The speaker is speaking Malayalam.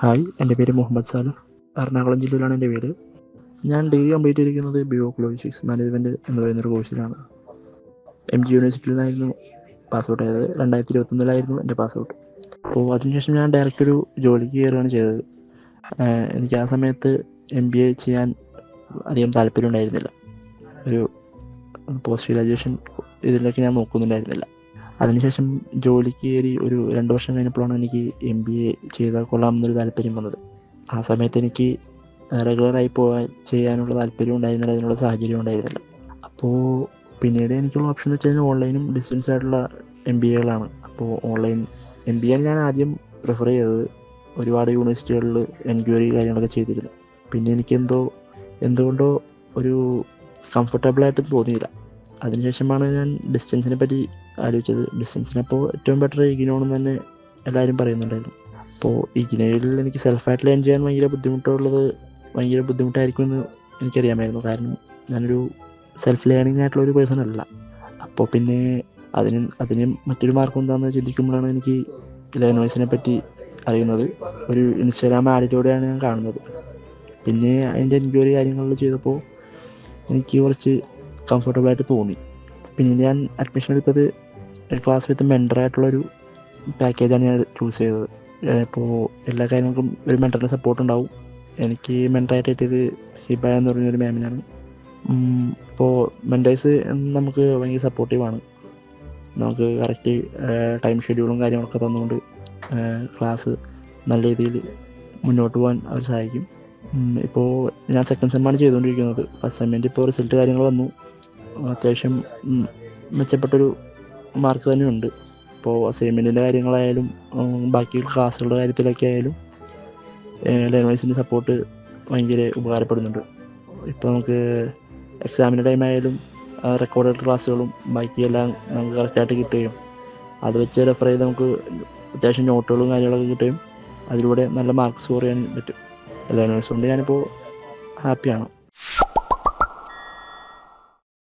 ഹായ് എന്റെ പേര് മുഹമ്മദ് സാലഫ് എറണാകുളം ജില്ലയിലാണ് എന്റെ വീട് ഞാൻ ഡിഗ്രി കംപ്ലീറ്റ് ചെയ്തിരിക്കുന്നത് ബിയോക്ലോജിക്സ് മാനേജ്മെന്റ് എന്ന് പറയുന്നൊരു കോഴ്സിലാണ് എം ജി യൂണിവേഴ്സിറ്റിയിൽ നിന്നായിരുന്നു പാസ് ഔട്ട് ആയത്. രണ്ടായിരത്തി ഇരുപത്തൊന്നിലായിരുന്നു എന്റെ പാസ് ഔട്ട് അപ്പോൾ അതിനുശേഷം ഞാൻ ഡയറക്റ്റ് ഒരു ജോലിക്ക് കയറുകയാണ് ചെയ്തത്. എനിക്ക് ആ സമയത്ത് എം ബി എ ചെയ്യാൻ അധികം താല്പര്യം ഉണ്ടായിരുന്നില്ല. ഒരു പോസ്റ്റ് ഗ്രാജുവേഷൻ ഇതിലൊക്കെ ഞാൻ നോക്കുന്നുണ്ടായിരുന്നില്ല. അതിനുശേഷം ജോലിക്ക് കയറി ഒരു രണ്ട് വർഷം കഴിഞ്ഞപ്പോഴാണ് എനിക്ക് എം ബി എ ചെയ്താൽ കൊള്ളാമെന്നൊരു താല്പര്യം വന്നത്. ആ സമയത്ത് എനിക്ക് റെഗുലറായി പോകാൻ ചെയ്യാനുള്ള താല്പര്യം ഉണ്ടായിരുന്നില്ല അതിനുള്ള സാഹചര്യം ഉണ്ടായിരുന്നില്ല. അപ്പോൾ പിന്നീട് എനിക്കുള്ള ഓപ്ഷൻ എന്ന് വെച്ച് കഴിഞ്ഞാൽ ഓൺലൈനും ഡിസ്റ്റൻസ് ആയിട്ടുള്ള എം ബി എകളാണ് അപ്പോൾ ഓൺലൈൻ എം ബി എ ഞാൻ ആദ്യം പ്രിഫർ ചെയ്തത്. ഒരുപാട് യൂണിവേഴ്സിറ്റികളിൽ എൻക്വയറി കാര്യങ്ങളൊക്കെ ചെയ്തിരുന്നു. പിന്നെ എനിക്കെന്തോ എന്തുകൊണ്ടോ ഒരു കംഫർട്ടബിളായിട്ട് തോന്നിയില്ല. അതിനുശേഷമാണ് ഞാൻ ഡിസ്റ്റൻസിനെ പറ്റി ആലോചിച്ചത്. ഡിസ്റ്റൻസിനപ്പോൾ ഏറ്റവും ബെറ്റർ ഇഗ്നോണെന്ന് തന്നെ എല്ലാവരും പറയുന്നുണ്ടായിരുന്നു. അപ്പോൾ ഇഗ്നോയിൽ എനിക്ക് സെൽഫായിട്ട് ലേൺ ചെയ്യാൻ ഭയങ്കര ബുദ്ധിമുട്ടുള്ളത് ഭയങ്കര ബുദ്ധിമുട്ടായിരിക്കുമെന്ന് എനിക്കറിയാമായിരുന്നു. കാരണം ഞാനൊരു സെൽഫ് ലേണിംഗ് ആയിട്ടുള്ള ഒരു പേഴ്സൺ അല്ല. അപ്പോൾ പിന്നെ അതിന് അതിന് മറ്റൊരു മാർഗം എന്താണെന്ന് ചിന്തിക്കുമ്പോഴാണ് എനിക്ക് ലേണേഴ്സിനെ പറ്റി അറിയുന്നത്. ഒരു ഇൻസ്റ്റാഗ്രാം ആഡിലൂടെയാണ് ഞാൻ കാണുന്നത്. പിന്നെ അതിന്റെ എൻക്വയറി കാര്യങ്ങളിൽ ചെയ്തപ്പോൾ എനിക്ക് കുറച്ച് കംഫർട്ടബിളായിട്ട് തോന്നി. പിന്നെ ഞാൻ അഡ്മിഷൻ എടുത്തത് ഒരു ക്ലാസ് വിത്ത് മെന്ററായിട്ടുള്ളൊരു പാക്കേജാണ് ഞാൻ ചൂസ് ചെയ്തത്. ഇപ്പോൾ എല്ലാ കാര്യങ്ങൾക്കും ഒരു മെന്ററിന്റെ സപ്പോർട്ട് ഉണ്ടാവും. എനിക്ക് മെന്ററായിട്ട് കിട്ടിയത് ഹിബ എന്ന് പറഞ്ഞൊരു മാമിനാണ് ഇപ്പോൾ മെന്റേഴ്സ് നമുക്ക് ഭയങ്കര സപ്പോർട്ടീവാണ് നമുക്ക് കറക്റ്റ് ടൈം ഷെഡ്യൂളും കാര്യങ്ങളൊക്കെ തന്നുകൊണ്ട് ക്ലാസ് നല്ല രീതിയിൽ മുന്നോട്ട് പോകാൻ അവർ സഹായിക്കും. ഇപ്പോൾ ഞാൻ സെക്കൻഡ് സെമ്മാണ് ചെയ്തുകൊണ്ടിരിക്കുന്നത് ഫസ്റ്റ് സെമ്മിന്റെ ഇപ്പോൾ റിസൾട്ട് കാര്യങ്ങൾ വന്നു. അത്യാവശ്യം മെച്ചപ്പെട്ടൊരു മാർക്ക് തന്നെയുണ്ട്. ഇപ്പോൾ അസൈൻമെന്റിന്റെ കാര്യങ്ങളായാലും ബാക്കി ക്ലാസ്സുകളുടെ കാര്യത്തിലൊക്കെ ആയാലും ലേണേഴ്സിന്റെ സപ്പോർട്ട് ഭയങ്കര ഉപകാരപ്പെടുന്നുണ്ട്. ഇപ്പോൾ നമുക്ക് എക്സാമിന്റെ ടൈം ആയാലും റെക്കോർഡഡ് ക്ലാസ്സുകളും ബാക്കിയെല്ലാം നമുക്ക് കറക്റ്റായിട്ട് കിട്ടുകയും അത് വെച്ച് റെഫർ ചെയ്ത് നമുക്ക് അത്യാവശ്യം നോട്ടുകളും കാര്യങ്ങളൊക്കെ കിട്ടുകയും അതിലൂടെ നല്ല മാർക്ക് സ്കോർ ചെയ്യാൻ പറ്റും. ലേണേഴ്സ് കൊണ്ട് ഞാനിപ്പോൾ ഹാപ്പിയാണ്